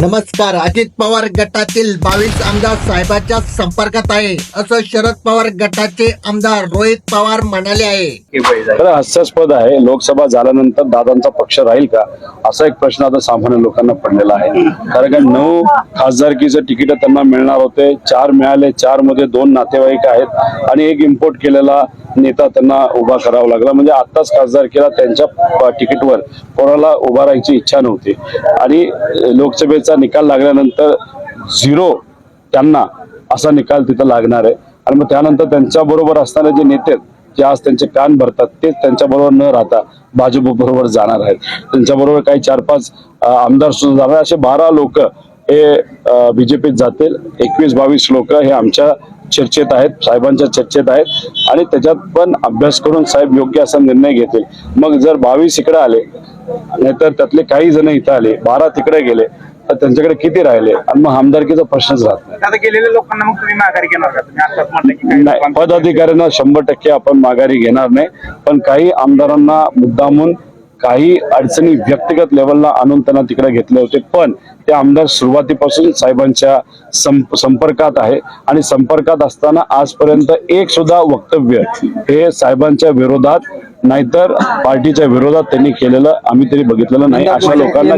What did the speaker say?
नमस्कार अजित पवार गटातील बावीस आमदार साहेबाच्या संपर्कात आहे. असं शरद पवार गटाचे आमदार रोहित पवार म्हणाले आहे. खरं हास्यास्पद आहे. लोकसभा झाल्यानंतर दादांचा पक्ष राहील का? असा एक प्रश्न आता सामान्य लोकांना पडलेला आहे. कारण का नऊ खासदारकीचं तिकीट त्यांना मिळणार होते. चार मिळाले. चारमध्ये दोन नातेवाईक आहेत. आणि एक इम्पोर्ट केलेला नेता त्यांना उभा करावा लागला. म्हणजे आत्ताच खासदारकीला त्यांच्या तिकीटवर कोणाला उभा राहायची इच्छा नव्हती. आणि लोकसभेचा निकाल लागल्यानंतर झिरो त्यांना असा निकाल तिथं लागणार आहे. आणि मग त्यानंतर त्यांच्या बरोबर असणारे जे नेते जे आज त्यांचे कान भरतात. तेच त्यांच्या बरोबर न राहता भाजप बरोबर जाणार आहेत. त्यांच्या बरोबर काही चार पाच आमदार सुद्धा जाणार असे बारा लोक हे बीजेपीत जातील. एकवीस बावीस लोक हे आमच्या चर्चेत आहेत साहेबांच्या चर्चेत आहेत. आणि त्याच्यात पण अभ्यास करून साहेब योग्य असा निर्णय घेतील. मग जर बावीस इकडे आले नाहीतर त्यातले काही जण इथं आले बारा तिकडे गेले तर त्यांच्याकडे किती राहिले? आणि मग आमदारकीचा प्रश्नच राहत नाही. आता गेलेल्या लोकांना मग तुम्ही माघारी घेणार का? तुम्ही आताच म्हटलं की काही नाही लोकांचं- पदाधिकाऱ्यांना शंभर टक्के आपण माघारी घेणार नाही पण काही आमदारांना मुद्दामून काही अडचणी व्यक्तिगत लेवलला आणून त्यांना तिकडे घेतले होते. पण ते आमदार सुरुवातीपासून साहेबांच्या संप संपर्कात आहे आणि संपर्कात असताना आजपर्यंत एक सुद्धा वक्तव्य हे साहेबांच्या विरोधात नाहीतर पार्टीच्या विरोधात त्यांनी केलेलं आम्ही तरी बघितलेलं नाही. अशा लोकांना